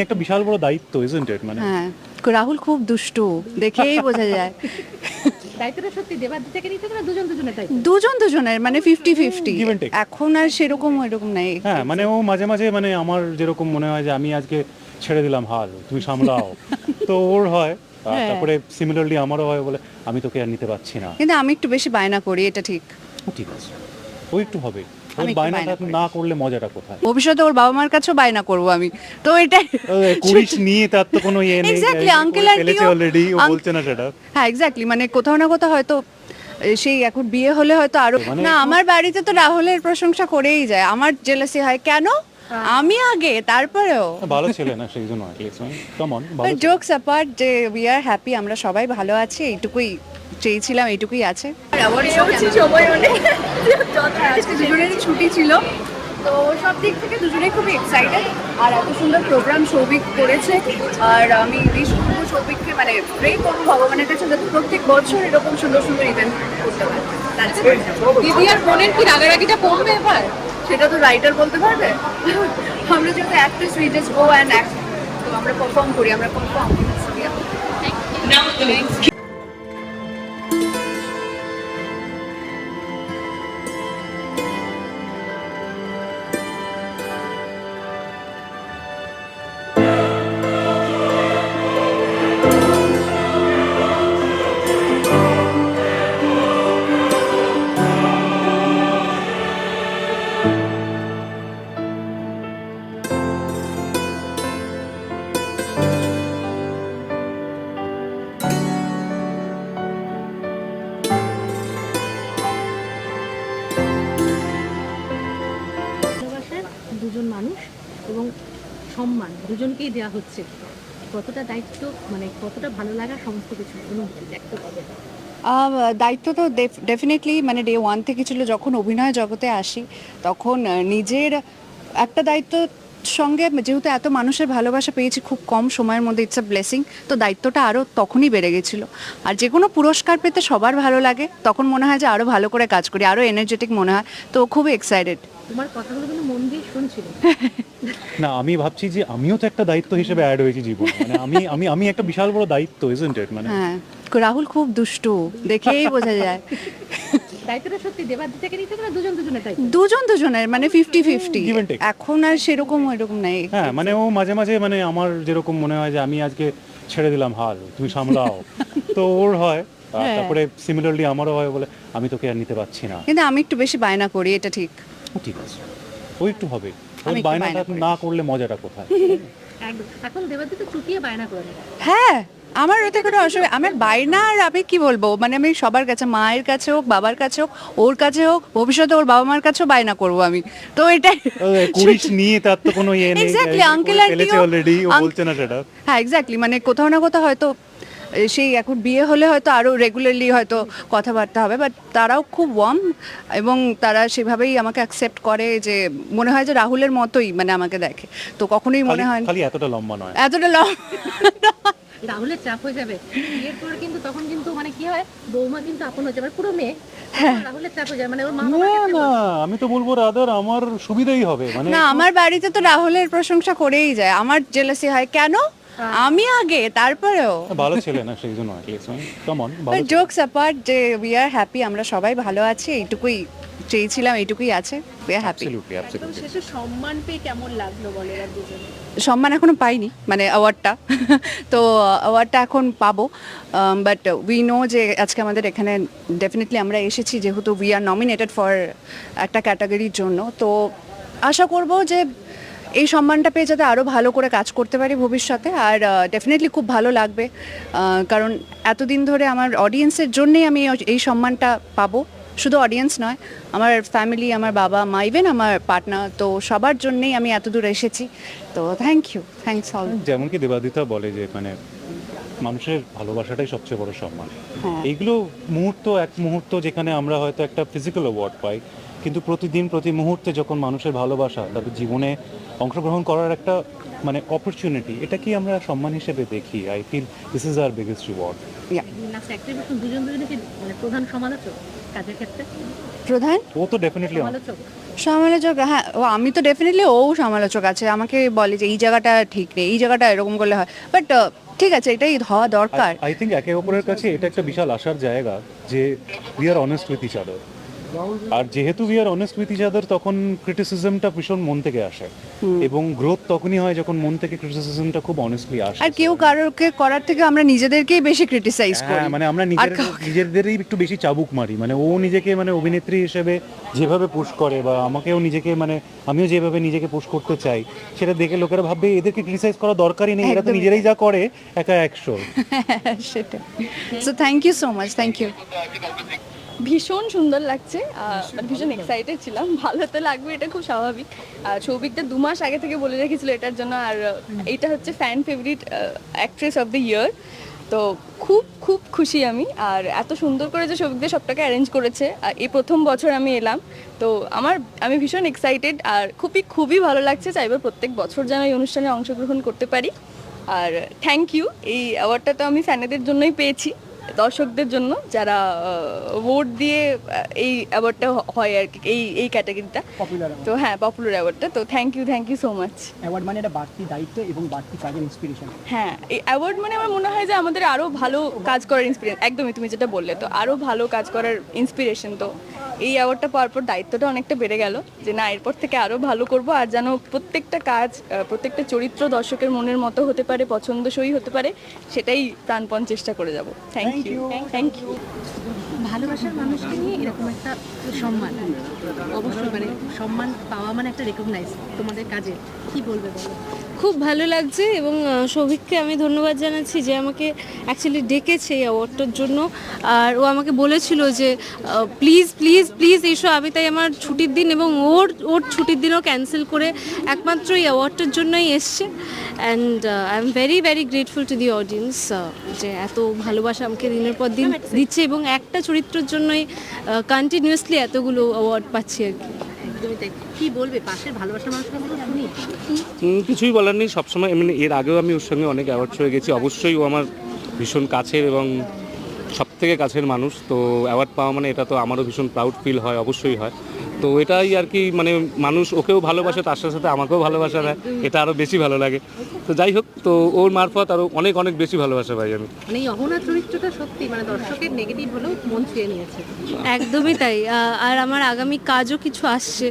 একটা বিশাল বড় দায়িত্ব ইজন্ট ইট মানে? হ্যাঁ রাহুল খুব দুষ্টু দেখেই বোঝা যায়। দায়িত্বটা সত্যি দেবাদি থেকে নিতে না দুজন দুজনের দায়িত্ব? দুজন দুজনের মানে ফিফটি ফিফটি. এখন আর সেরকম ওইরকম নেই। হ্যাঁ মানে ও মাঝে মাঝে মানে আমার যেরকম মনে হয় যে আমি আজকে ছেড়ে দিলাম হাল তুমি সামলাও। তো ওর হয় হ্যাঁ। তারপরে সিমিলারলি আমারও হয় বলে আমি তোকে আর নিতে পারছি না। কিন্তু আমি একটু বেশি বায়না করি এটা ঠিক। ঠিক আছে। ও একটু হবে। ওর বায়নাটা না করলে মজাটা কোথায়? ভবিষ্যতে ওর বাবা মার কাছেও বায়না করব আমি। তো এটাই কুড়িশ নিয়ে তার তো কোনো ইয়ে নেই এক্স্যাক্টলি আঙ্কেল আন্টি অলরেডি ও বলছে না সেটা। হ্যাঁ এক্স্যাক্টলি মানে কোথাও না কোথাও হয়তো সেই এখন বিয়ে হলে হয়তো আরও মানে না আমার বাড়িতে তো রাহুলের প্রশংসা করেই যায়। আমার জেলাসি হয়। কেন? আমি আগে তারপরেও। ভালো ছেলে না সেই জন্য কাম অন জোকস অ্যাপার্ট যে উই আর হ্যাপি আমরা সবাই ভালো আছি এইটুকুই চেয়েছিলাম এইটুকুই আছে। ছুটি ছিল তো সব দিক থেকে দুজনেই খুবই এক্সাইটেড আর এত সুন্দর প্রোগ্রাম সৌভিক করেছে আর আমি উইশ করব সৌভিককে মানে প্রে করব ভগবানের কাছে যাতে প্রত্যেক বছর এরকম সুন্দর সুন্দর ইভেন্ট করতে পারে। দিদি আর বোনের কি রাগারাগিটা কমবে এবার? সেটা তো রাইটার বলতে পারবে? আমরা যেহেতু actress we just go and act তো আমরা পারফর্ম করি, আমরা পারফর্ম ভালোবাসার সম্মান দুজনকেই দেওয়া হচ্ছে। কতটা দায়িত্ব মানে কতটা ভালো লাগা সমস্ত কিছু অনুভূতি দেখতে পাবে দায়িত্ব তো ডেফিনেটলি মানে ডে ওয়ান থেকে ছিল যখন অভিনয় জগতে আসি, তখন নিজের একটা দায়িত্ব সঙ্গে যেহেতু এত মানুষের ভালোবাসা পেয়েছি খুব কম সময়ের মধ্যে ইটস আ ব্লেসিং তো দায়িত্বটা আরও তখনই বেড়ে গেছিল। আর যে কোনো পুরস্কার পেতে সবার ভালো লাগে তখন মনে হয় যে আরও ভালো করে কাজ করি আরও এনার্জেটিক মনে হয় তো খুবই এক্সাইটেড তোমার কথাগুলো কিন্তু মন দিয়ে শুনছিল না আমি ভাবছি যে আমিও তো একটা দায়িত্ব হিসেবে অ্যাড হয়েছি জীবনে। মানে আমি আমি আমি একটা বিশাল বড় দায়িত্ব ইজন্ট ইট মানে হ্যাঁ রাহুল খুব দুষ্টু দেখেই বোঝা যায়। দায়িত্বটা সত্যি দেবাদি থেকে নিতে হবে না দুজন দুজনের দায়িত্ব? দুজন দুজনের মানে fifty fifty Give and take. এখন আর সেরকম ওইরকম নেই। হ্যাঁ মানে ও মাঝে মাঝে মানে আমার যেরকম মনে হয় যে আমি আজকে ছেড়ে দিলাম হাল তুমি সামলাও। তো ওর হয় আর হ্যাঁ। তারপরে সিমিলারলি আমারও হয় বলে আমি তোকে আর নিতে পারছি না। কিন্তু আমি একটু বেশি বায়না করি এটা ঠিক। ঠিক আছে। ও একটু হবে। ওর আমি একটু বায়নাটা বায়না করি। না করলে মজাটা কোথায়? একদম। এখন দেবাদি তো চুটিয়ে বায়না করে হ্যাঁ। আমার ওতে কোনো অসুবিধা আমার বাইনা আর আমি কি বলব? মানে আমি সবার কাছে মায়ের কাছে হোক বাবার কাছে হোক ওর কাছে হোক ভবিষ্যতে ওর বাবা মার কাছেও বায়না করব আমি। তো এটাই কুড়িশ নিয়ে তার তো কোনো ইয়ে নেই uncle ফেলেছে aunty-ও- অলরেডি বলছে না সেটা। হ্যাঁ এক্স্যাক্টলি মানে কোথাও না কোথাও হয়তো সেই এখন বিয়ে হলে হয়তো আরও রেগুলারলি হয়তো কথাবার্তা হবে বাট তারাও খুব ওয়ার্ম এবং তারা সেভাবেই আমাকে অ্যাকসেপ্ট করে যে মনে হয় যে রাহুলের মতোই মানে আমাকে দেখে। তো কখনোই মনে হয় এতটা লম্বা নয়। এতটা লং রাহুলের চাপ হয়ে যাবে। বিয়ের পর কিন্তু তখন কিন্তু মানে কি হয় বৌমা কিন্তু আপন হয়ে যাবে পুরো মেয়ে। হ্যাঁ। হয়ে মানে ওর মা না বাবার না আমি তো বলব রাদার আমার সুবিধাই হবে মানে না আমার বাড়িতে তো রাহুলের প্রশংসা করেই যায় আমার জেলাসি হয়। কেন? আমি আগে তারপরেও। ভালো ছেলে না সেই জন্য কাম অন জোকস অ্যাপার্ট যে উই আর হ্যাপি আমরা সবাই ভালো আছি এইটুকুই। চেয়েছিলাম এইটুকুই আছে। We are happy. শেষে সম্মান পেয়ে কেমন লাগল বলে এরা দুজনে? সম্মান এখনও পাইনি মানে অ্যাওয়ার্ডটা তো অ্যাওয়ার্ডটা এখন পাবো। বাট উই নো যে আজকে আমাদের এখানে ডেফিনেটলি আমরা এসেছি যেহেতু উই আর নমিনেটেড ফর একটা ক্যাটাগরির জন্য। তো আশা করব যে এই সম্মানটা পেয়ে যাতে আরও ভালো করে কাজ করতে পারি ভবিষ্যতে। আর ডেফিনেটলি খুব ভালো লাগবে। কারণ এতদিন ধরে আমার অডিয়েন্সের জন্যেই আমি এই সম্মানটা পাবো। শুধু অডিয়েন্স নয় আমার ফ্যামিলি আমার বাবা মা ইভেন আমার পার্টনার তো সবার জন্যেই আমি এত দূর এসেছি। তো থ্যাংক ইউ থ্যাংকস অল যেমন কি দেবাদিতা বলে যে মানে মানুষের ভালোবাসাটাই সবচেয়ে বড় সম্মান। হ্যাঁ। এইগুলো মুহূর্ত এক মুহূর্ত যেখানে আমরা হয়তো একটা ফিজিক্যাল অ্যাওয়ার্ড পাই কিন্তু প্রতিদিন প্রতি মুহূর্তে যখন মানুষের ভালোবাসা তাদের জীবনে অংশগ্রহণ করার একটা মানে অপরচুনিটি এটা কি আমরা সম্মান হিসেবে দেখি? I feel this is our biggest reward মানে প্রধান সমালোচক? কাজের ক্ষেত্রে? প্রধান? ও তো ডেফিনেটলি সমালোচক। সমালোচক হ্যাঁ ও আমি তো ডেফিনেটলি ও সমালোচক আছে। আমাকে বলে যে এই জায়গাটা ঠিক নেই এই জায়গাটা এরকম করলে হয়। বাট ঠিক আছে এটাই হওয়া দরকার। আই থিঙ্ক একে অপরের কাছে এটা একটা বিশাল আশার জায়গা যে we are honest with each other আর যেহেতু we are honest with each other তখন ক্রিটিসিজমটা ভীষণ মন থেকে আসে। এবং গ্রোথ তখনই হয় যখন মন থেকে ক্রিটিসিজমটা খুব অনেস্টলি আসে। আর কেউ কারোকে করার থেকে আমরা নিজেদেরকেই বেশি ক্রিটিসাইজ করি। হ্যাঁ মানে আমরা নিজেদেরই একটু বেশি চাবুক মারি। মানে ও নিজেকে মানে অভিনেত্রী হিসেবে যেভাবে পুশ করে বা আমাকেও নিজেকে মানে আমিও যেভাবে নিজেকে পুশ করতে চাই সেটা দেখে লোকেরা ভাববে এদেরকে ক্রিটিসাইজ করা দরকারই নেই। এরা তো নিজেরাই যা করে একা একশো। সেটা so thank you so much thank you ভীষণ সুন্দর লাগছে মানে ভীষণ এক্সাইটেড ছিলাম ভালো তো লাগবে এটা খুব স্বাভাবিক। আর সৌভিকটা দু মাস আগে থেকে বলে রেখেছিল এটার জন্য আর এইটা হচ্ছে fan favourite actress of the year তো খুব খুব খুশি আমি আর এত সুন্দর করে যে সৌভিকদের সবটাকে অ্যারেঞ্জ করেছে আর এই প্রথম বছর আমি এলাম। তো আমার আমি ভীষণ এক্সাইটেড আর খুবই খুবই ভালো লাগছে চাইব প্রত্যেক বছর যেন এই অনুষ্ঠানে অংশগ্রহণ করতে পারি। আর থ্যাংক ইউ এই অ্যাওয়ার্ডটা তো আমি ফ্যানেদের জন্যই পেয়েছি। দর্শকদের জন্য যারা ভোট দিয়ে এই অ্যাওয়ার্ডটা হয় আর কি এই এই ক্যাটাগরিটা পপুলার তো হ্যাঁ পপুলার অ্যাওয়ার্ডটা তো thank you thank you so much award মানে এটা বাড়তি দায়িত্ব এবং বাড়তি কাজের ইন্সপিরেশন হ্যাঁ এই অ্যাওয়ার্ড মানে আমার মনে হয় যে আমাদের আরও ভালো কাজ করার ইন্সপিরেশন একদমই তুমি যেটা বললে তো আরও ভালো কাজ করার ইন্সপিরেশন তো এই অ্যাওয়ার্ডটা পাওয়ার পর দায়িত্বটা অনেকটা বেড়ে গেল যে না এরপর থেকে আরও ভালো করব আর যেন প্রত্যেকটা কাজ প্রত্যেকটা চরিত্র দর্শকের মনের মতো হতে পারে পছন্দসই হতে পারে সেটাই প্রাণপণ চেষ্টা করে যাব। থ্যাংক ইউ থ্যাংক ইউ ভালোবাসার মানুষকে নিয়ে এরকম একটা সম্মান অবশ্যই মানে সম্মান পাওয়া মানে একটা রেকগনাইজ তোমাদের কাজে। কি বলবে বলো? খুব ভালো লাগছে এবং সৌভিককে আমি ধন্যবাদ জানাচ্ছি যে আমাকে অ্যাকচুয়ালি ডেকেছে এই অ্যাওয়ার্ডটার জন্য। আর ও আমাকে বলেছিল যে প্লিজ প্লিজ প্লিজ এসো। আমি তাই আমার ছুটির দিন এবং ওর ওর ছুটির দিনও ক্যান্সেল করে একমাত্র এই অ্যাওয়ার্ডটার জন্যই এসছে। And I am very very grateful to the audience যে এত ভালোবাসা আমাকে দিনের পর দিন দিচ্ছে এবং একটা চরিত্রের জন্যই কন্টিনিউয়াসলি এতগুলো অ্যাওয়ার্ড পাচ্ছি আর কি। কি বলবে? পাশের ভালোবাসার মানুষকে শুনি। কিছুই বলার নেই। সবসময় এমনি এর আগেও আমি ওর সঙ্গে অনেক অ্যাওয়ার্ড হয়ে গেছি। অবশ্যই ও আমার ভীষণ কাছের এবং সব থেকে কাছের মানুষ। তো অ্যাওয়ার্ড পাওয়া মানে এটা তো আমারও ভীষণ প্রাউড ফিল হয় অবশ্যই হয়। তো এটাই আর কি মানে মানুষ ওকেও ভালোবাসে তার সাথে সাথে আমাকেও ভালোবাসা দেয়। এটা আরও বেশি ভালো লাগে। তো যাই হোক তো ওর মারফত আরও অনেক অনেক বেশি ভালোবাসা পাই আমি। মানে এই অহনা চরিত্রটা সত্যি মানে দর্শকের নেগেটিভ হলেও মন ছুঁয়ে নিয়েছে। একদমই তাই। আর আমার আগামী কাজও কিছু আসছে।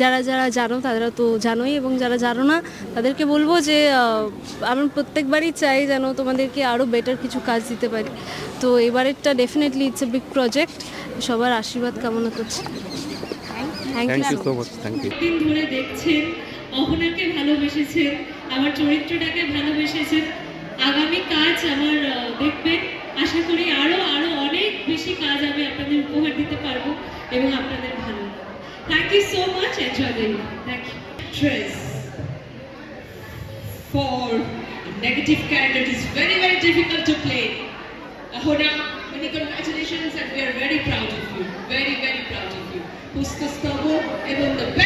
যারা যারা জানো তারা তো জানোই এবং যারা জানো না তাদেরকে বলব যে আহ, আমি প্রত্যেকবারই চাই যেন তোমাদেরকে আরও বেটার কিছু কাজ দিতে পারি। তো এবারেরটা definitely it's a big project সবার আশীর্বাদ কামনা করছি। Thank you so much thank you দিন ধরে দেখছেন? অহনাকে ভালোবেসেছেন আমার চরিত্রটাকে ভালোবেসেছেন। আগামী কাজ আমার দেখবেন। আশা করি আরও আরও অনেক বেশি কাজ আমি আপনাদের উপহার দিতে পারব এবং আপনাদের ভালো। Thank you so much enjoy the thank you for a negative character it is very very difficult to play. Ahoda many congratulations and we are very in the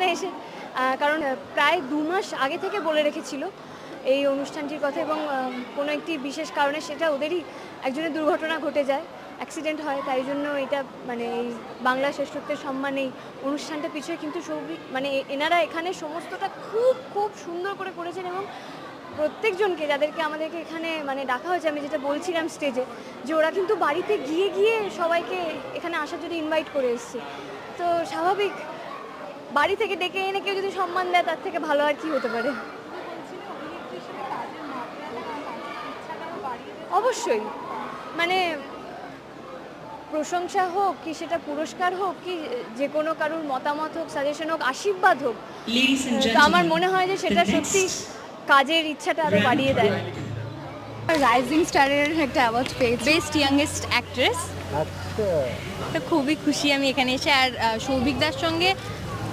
এখানে এসে কারণ প্রায় দু মাস আগে থেকে বলে রেখেছিল এই অনুষ্ঠানটির কথা এবং কোনো একটি বিশেষ কারণে সেটা ওদেরই একজনের দুর্ঘটনা ঘটে যায় অ্যাক্সিডেন্ট হয়, তাই জন্য এটা মানে এই বাংলা শ্রেষ্ঠত্বের সম্মান এই অনুষ্ঠানটা পিছিয়ে কিন্তু সৌভিক মানে এনারা এখানে সমস্তটা খুব খুব সুন্দর করে করেছেন এবং প্রত্যেকজনকে যাদেরকে আমাদেরকে এখানে মানে ডাকা হয়েছে, আমি যেটা বলছিলাম স্টেজে যে ওরা কিন্তু বাড়িতে গিয়ে গিয়ে সবাইকে এখানে আসার জন্য ইনভাইট করে এসছে। তো স্বাভাবিক বাড়ি থেকে ডেকে এনে কেউ যদি সম্মান দেয় তার থেকে ভালো আর কি হতে পারে? অবশ্যই। মানে প্রশংসা হোক কি সেটা পুরস্কার হোক কি যে কোনো কারুর মতামত হোক সাজেশন হোক আশীর্বাদ হোক তো আমার মনে হয় যে সেটা সত্যি কাজের ইচ্ছাটা আরও বাড়িয়ে দেয়। রাইজিং স্টারের একটা অ্যাওয়ার্ড পেয়েছি। বেস্ট ইয়াংগেস্ট অ্যাক্ট্রেস আচ্ছা। তো খুবই খুশি আমি এখানে এসে। আর সৌভিক দার সঙ্গে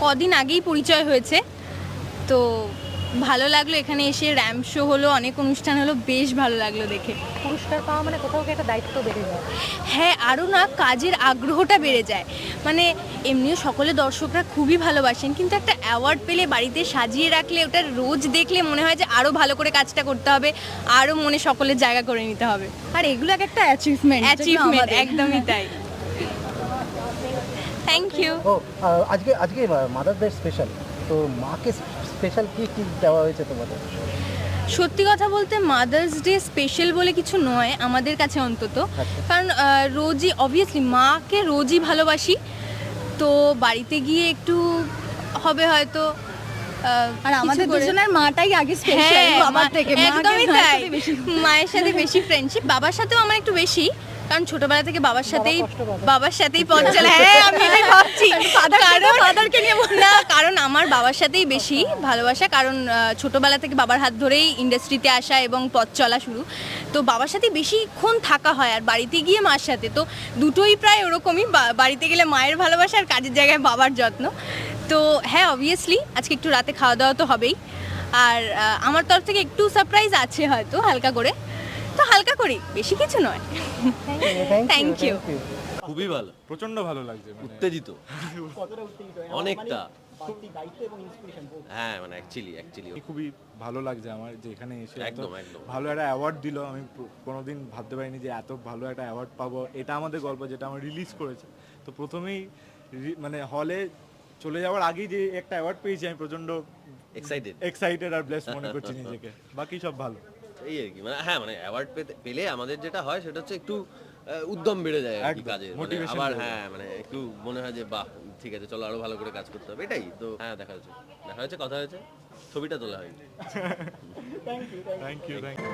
কদিন আগেই পরিচয় হয়েছে। তো ভালো লাগল এখানে এসে র্যাম্প শো হলো অনেক অনুষ্ঠান হলো বেশ ভালো লাগল দেখে। পুরস্কার পাওয়া মানে কোথাও একটা দায়িত্ব বেড়ে যায়। হ্যাঁ আরও না কাজের আগ্রহটা বেড়ে যায়। মানে এমনিও সকলে দর্শকরা খুবই ভালোবাসেন কিন্তু একটা অ্যাওয়ার্ড পেলে বাড়িতে সাজিয়ে রাখলে ওটা রোজ দেখলে মনে হয় যে আরও ভালো করে কাজটা করতে হবে আরও মনে সকলের জায়গা করে নিতে হবে। আর এগুলো এক একটা অ্যাচিভমেন্ট অ্যাচিভমেন্ট একদমই তাই। থ্যাংক ইউ ও আজকে আজকে মাদার ডে স্পেশাল তো মাকে স্পেশাল কি কি দেওয়া হয়েছে তোমাদের? সত্যি কথা বলতে মাদার্স ডে স্পেশাল বলে কিছু নয় আমাদের কাছে অন্তত। কারণ রোজই অবভিয়াসলি মাকে রোজই ভালোবাসি। তো বাড়িতে গিয়ে একটু হবে হয়তো আর আমাদের দুজনের মাটাই আগে স্পেশাল হ্যাঁ, বাবার মা- থেকে। একদমই তাই। মায়ের সাথে বেশি ফ্রেন্ডশিপ বাবার সাথেও আমার একটু বেশি। কারণ ছোটবেলা থেকে বাবার সাথেই বাবার সাথেই পথ চলে। হ্যাঁ আমি এটাই ভাবছি। কারণ ফাদারকে নিয়ে না কারণ আমার বাবার সাথেই বেশি ভালোবাসা। কারণ ছোটবেলা থেকে বাবার হাত ধরেই ইন্ডাস্ট্রিতে আসা এবং পথ চলা শুরু। তো বাবার সাথে বেশিক্ষণ থাকা হয় আর বাড়িতে গিয়ে মার সাথে। তো দুটোই প্রায় ওরকমই। বাড়িতে গেলে মায়ের ভালোবাসা আর কাজের জায়গায় বাবার যত্ন। তো হ্যাঁ অবভিয়াসলি আজকে একটু রাতে খাওয়া দাওয়া তো হবেই। আর আমার তরফ থেকে একটু সারপ্রাইজ আছে হয়তো হালকা করে। তো হালকা করি বেশি কিছু নয়। Thank you. খুবই ভালো। প্রচণ্ড ভালো লাগছে মানে। উত্তেজিত। অনেকটা। দায়িত্ব এবং ইন্সপিরেশন হ্যাঁ মানে অ্যাকচুয়ালি অ্যাকচুয়ালি খুবই ভালো লাগছে আমার যে এখানে এসে একদম, একদম। ভালো একটা অ্যাওয়ার্ড দিল। আমি কোনোদিন ভাবতে পারিনি যে এত ভালো একটা অ্যাওয়ার্ড পাবো। এটা আমাদের গল্প যেটা আমার রিলিজ করেছে। তো প্রথমেই মানে হলে চলে যাওয়ার আগেই যে একটা অ্যাওয়ার্ড পেয়েছি আমি প্রচণ্ড এক্সাইটেড এক্সাইটেড আর ব্লেস মনে করছি নিজেকে। বাকি সব ভালো। এই আর কি মানে হ্যাঁ মানে অ্যাওয়ার্ড পেতে পেলে আমাদের যেটা হয় সেটা হচ্ছে একটু আহ, উদ্যম বেড়ে যায় আর কি কাজে মানে আবার হ্যাঁ মানে একটু মনে হয় যে বাহ ঠিক আছে চলো আরও ভালো করে কাজ করতে হবে। এটাই তো হ্যাঁ দেখা হয়েছে দেখা হয়েছে কথা হয়েছে ছবিটা তোলা হয়নি। Thank you thank you